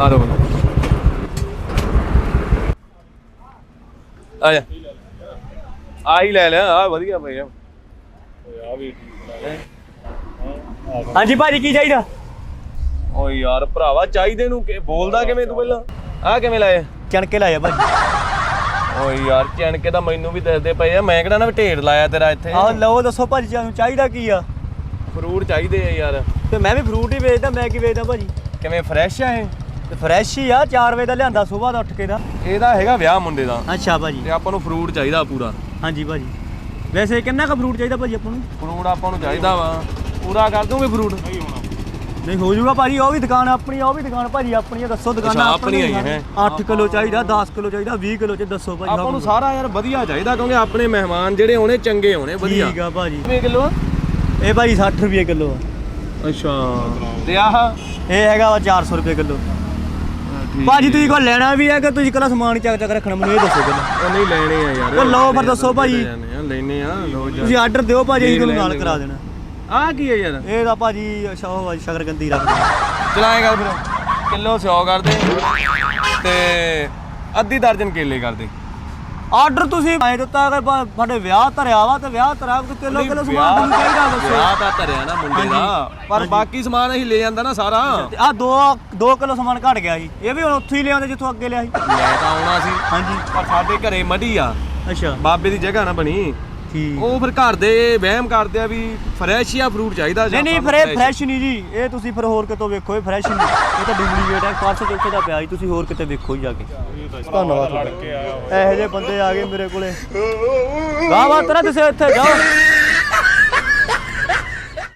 ਆ ਰੋ ਆ ਜਾ ਆ ਹੀ ਲੈ ਲਿਆ ਆ ਵਧੀਆ ਪਈ ਆ ਆ ਵੀ ਹਾਂਜੀ ਭਾਜੀ ਕੀ ਚਾਹੀਦਾ? ਓ ਯਾਰ ਭਰਾਵਾ ਚਾਹੀਦੇ ਨੂੰ ਕਿ ਬੋਲਦਾ ਕਿਵੇਂ ਤੂੰ ਪਹਿਲਾਂ? ਆ ਕਿਵੇਂ ਲਾਏ ਚਣਕੇ ਲਾਇਆ ਭਾਜੀ। ਓ ਯਾਰ ਚਣਕੇ ਤਾਂ ਮੈਨੂੰ ਵੀ ਦੱਸਦੇ ਪਏ ਆ। ਮੈਂ ਕਿਹੜਾ ਨਾ ਢੇਰ ਲਾਇਆ ਤੇਰਾ ਇੱਥੇ। ਆਹ ਲਓ ਦੱਸੋ ਭਾਜੀ ਤੁਹਾਨੂੰ ਚਾਹੀਦਾ ਕੀ ਆ? ਫਰੂਟ ਚਾਹੀਦੇ ਆ ਯਾਰ। ਤੇ ਮੈਂ ਵੀ ਫਰੂਟ ਹੀ ਵੇਚਦਾ ਮੈਂ ਕੀ ਵੇਚਦਾ ਭਾਜੀ? ਕਿਵੇਂ ਫਰੈਸ਼ ਆ ਇਹ? ਤੇ ਫਰੈਸ਼ ਹੀ ਆ 4 ਵਜੇ ਦਾ ਲਿਆਂਦਾ ਸਵੇਰ ਦਾ ਉੱਠ ਕੇ ਦਾ। ਇਹਦਾ ਹੈਗਾ ਵਿਆਹ ਮੁੰਡੇ ਦਾ। ਅੱਛਾ ਭਾਜੀ। ਤੇ ਆਪਾਂ ਨੂੰ ਫਰੂਟ ਚਾਹੀਦਾ ਪੂਰਾ। ਹਾਂਜੀ ਭਾਜੀ। ਵੈਸੇ ਕਿੰਨਾ ਕੁ ਫਰੂਟ ਚਾਹੀਦਾ ਭਾਜੀ ਆਪਾਂ ਨੂੰ? ਫਰੂਟ ਆਪਾਂ ਨੂੰ ਚਾਹੀਦਾ ਵਾ। ਪੂਰਾ ਕਰ ਦੋਗੇ ਫਰੂਟ ਨਹੀਂ ਹੋ ਜਾਊਗਾ ਭਾਜੀ ਉਹ ਵੀ ਦੁਕਾਨ ਆਪਣੀ ਆ, ਉਹ ਵੀ ਦੁਕਾਨ ਭਾਜੀ ਆਪਣੀ ਆ ਦੱਸੋ ਦੁਕਾਨ ਆਪਣੀ ਹੈਗੀ ਹੈ। 8 ਕਿਲੋ ਚਾਹੀਦਾ 10 ਕਿਲੋ ਚਾਹੀਦਾ 20 ਕਿਲੋ ਚ ਦੱਸੋ ਭਾਜੀ ਆਪਾਂ ਨੂੰ ਸਾਰਾ ਯਾਰ ਵਧੀਆ ਚਾਹੀਦਾ ਕਿਉਂਕਿ ਆਪਣੇ ਮਹਿਮਾਨ ਜਿਹੜੇ ਹੋਣੇ ਚੰਗੇ ਹੋਣੇ ਵਧੀਆ। ਠੀਕ ਆ ਭਾਜੀ। ਕਿਵੇਂ ਕਿਲੋ? ਇਹ ਭਾਜੀ 60 ਰੁਪਏ ਕਿਲੋ ਆ। ਅੱਛਾ। ਤੇ ਆਹ? ਇਹ ਹੈਗਾ ਵਾ 400 ਰੁਪਏ ਕਿਲੋ। ਭਾਜੀ ਤੁਸੀਂ ਕੋਲ ਲੈਣਾ ਵੀ ਹੈ ਕਿ ਤੁਸੀਂ ਕੱਲਾ ਸਮਾਨ ਹੀ ਚੱਕ ਚੱਕ ਰੱਖਣਾ ਮੈਨੂੰ ਇਹ ਦੱਸੋ ਪਹਿਲਾਂ? ਉਹ ਨਹੀਂ ਲੈਣੇ ਆ ਯਾਰ। ਉਹ ਲਓ ਫਿਰ ਦੱਸੋ ਭਾਜੀ। ਲੈਣੇ ਆ ਲਓ ਤੁਸੀਂ ਆਰਡਰ ਦਿਓ ਭਾਜੀ ਅਸੀਂ ਤੁਹਾਨੂੰ ਨਾਲ ਕਰਾ ਦੇਣਾ। ਆ ਕੀ ਹੈ ਯਾਰ? ਇਹ ਤਾਂ ਭਾਜੀ ਅੱਛਾ ਉਹ ਭਾਜੀ ਸ਼ਕਰਗੰਦੀ ਰੱਖ ਚਲਾਏਗਾ ਫਿਰ। ਕਿਲੋ 100 ਕਰ ਦੇ ਤੇ ਅੱਧੀ ਦਰਜਨ ਕੇਲੇ ਕਰ ਦੇ ਆਰਡਰ ਤੁਸੀਂ ਮੈਂ ਦਿੱਤਾ ਕਿ ਸਾਡੇ ਵਿਆਹ ਧਰਿਆ ਵਾ ਤੇ ਵਿਆਹ ਧਰਿਆ ਕਿ ਕਿਲੋ ਕਿਲੋ ਸਮਾਨ ਤੁਹਾਨੂੰ ਚਾਹੀਦਾ ਦੱਸੋ। ਵਿਆਹ ਤਾਂ ਧਰਿਆ ਨਾ ਮੁੰਡੇ ਦਾ। ਪਰ ਬਾਕੀ ਸਮਾਨ ਅਸੀਂ ਲੈ ਜਾਂਦਾ ਨਾ ਸਾਰਾ। ਆ 2 2 ਕਿਲੋ ਸਮਾਨ ਘਟ ਗਿਆ ਸੀ ਇਹ ਵੀ ਹੁਣ ਉੱਥੇ ਹੀ ਲਿਆਉਂਦੇ ਜਿੱਥੋਂ ਅੱਗੇ ਲਿਆ ਸੀ। ਲੈ ਤਾਂ ਆਉਣਾ ਸੀ। ਹਾਂਜੀ। ਪਰ ਸਾਡੇ ਘਰੇ ਮੜੀ ਆ। ਅੱਛਾ। ਬਾਬੇ ਦੀ ਜਗ੍ਹਾ ਨਾ ਬਣੀ। ਠੀਕ। ਉਹ ਫਿਰ ਘਰ ਦੇ ਵਹਿਮ ਕਰਦੇ ਆ ਵੀ ਫਰੈਸ਼ ਜਾਂ ਫਰੂਟ ਚਾਹੀਦਾ ਨਹੀਂ ਨਹੀਂ ਫਿਰ ਇਹ ਫਰੈਸ਼ ਨਹੀਂ ਜੀ। ਇਹ ਤੁਸੀਂ ਫਿਰ ਹੋਰ ਕਿਤੋਂ ਵੇਖੋ ਇਹ ਫਰੈਸ਼ ਨਹੀਂ। ਇਹ ਤਾਂ ਡੁਪਲੀਕੇਟ ਹੈ ਪਰਸ ਚੌਥੇ ਦਾ ਪਿਆ ਜੀ ਤੁਸੀਂ ਹੋਰ ਕਿਤੇ ਵੇਖੋ ਹੀ ਜਾ ਕੇ। ਧੰਨਵਾਦ। ਲੜ ਕੇ ਆਇਆ ਇਹੋ ਜਿਹੇ ਬੰਦੇ ਆ ਗਏ ਮੇਰੇ ਕੋਲੇ। ਵਾਹ ਵਾਹ ਤੇਰਾ ਤੁਸੀਂ ਇੱਥੇ ਜਾਓ।